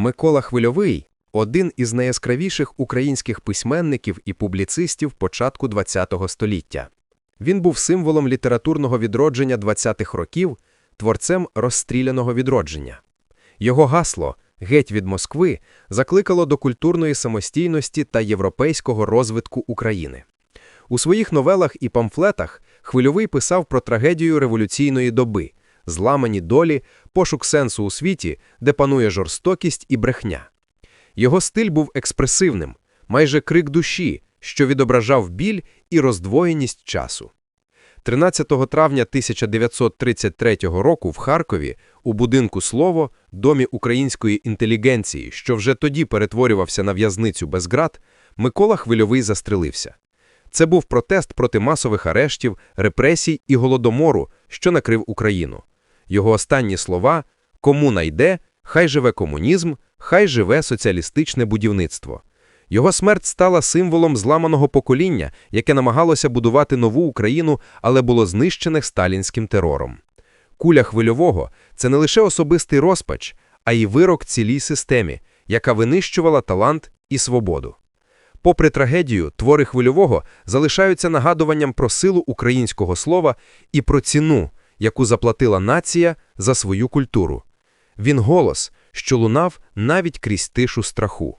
Микола Хвильовий один із найяскравіших українських письменників і публіцистів початку ХХ століття. Він був символом літературного відродження 20-х років, творцем розстріляного відродження. Його гасло «Геть від Москви» закликало до культурної самостійності та європейського розвитку України. У своїх новелах і памфлетах Хвильовий писав про трагедію революційної доби, зламані долі, пошук сенсу у світі, де панує жорстокість і брехня. Його стиль був експресивним, майже крик душі, що відображав біль і роздвоєність часу. 13 травня 1933 року в Харкові у будинку Слово, домі української інтелігенції, що вже тоді перетворювався на в'язницю без ґрат, Микола Хвильовий застрелився. Це був протест проти масових арештів, репресій і голодомору, що накрив Україну. Його останні слова «Кому найде, хай живе комунізм, хай живе соціалістичне будівництво». Його смерть стала символом зламаного покоління, яке намагалося будувати нову Україну, але було знищене сталінським терором. Куля хвильового – це не лише особистий розпач, а й вирок цілій системі, яка винищувала талант і свободу. Попри трагедію, твори хвильового залишаються нагадуванням про силу українського слова і про ціну, яку заплатила нація за свою культуру. Він голос, що лунав навіть крізь тишу страху.